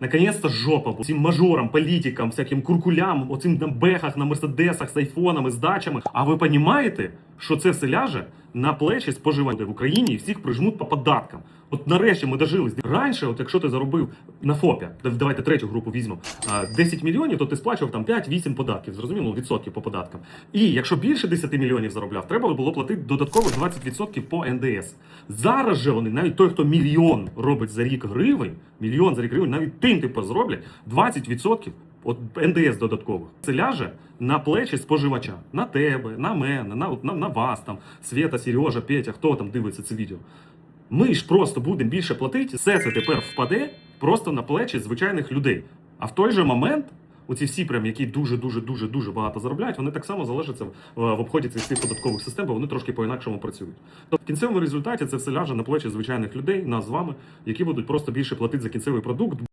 Наконец-то жопа цим мажорам, політикам, всяким куркулям, оцим на бехах, на мерседесах з айфонами, з дачами. А ви розумієте, що це все ляже на плечі споживачів в Україні і всіх прижмуть по податкам. От нарешті ми дожились. Раніше, от якщо ти заробив на ФОПі, давайте третю групу візьмемо, 10 мільйонів, то ти сплачував там 5-8 податків, зрозуміло, відсотків по податкам. І якщо більше 10 мільйонів заробляв, треба було платити додатково 20% по НДС. Зараз же вони, навіть той, хто мільйон робить за рік гривень, мільйон за рік гривень, навіть тим типу зроблять 20% От НДС додаткових. Це ляже на плечі споживача, на тебе, на мене, на, на, на вас там, Света, Сережа, Петя, хто там дивиться це відео. Ми ж просто будемо більше платити, все це тепер впаде просто на плечі звичайних людей. А в той же момент, оці всі, прям, які дуже дуже дуже дуже багато заробляють, вони так само залишаться в, в обході цих всіх податкових систем, бо вони трошки по-інакшому працюють. Тобто в кінцевому результаті це все ляже на плечі звичайних людей, нас з вами, які будуть просто більше платити за кінцевий продукт.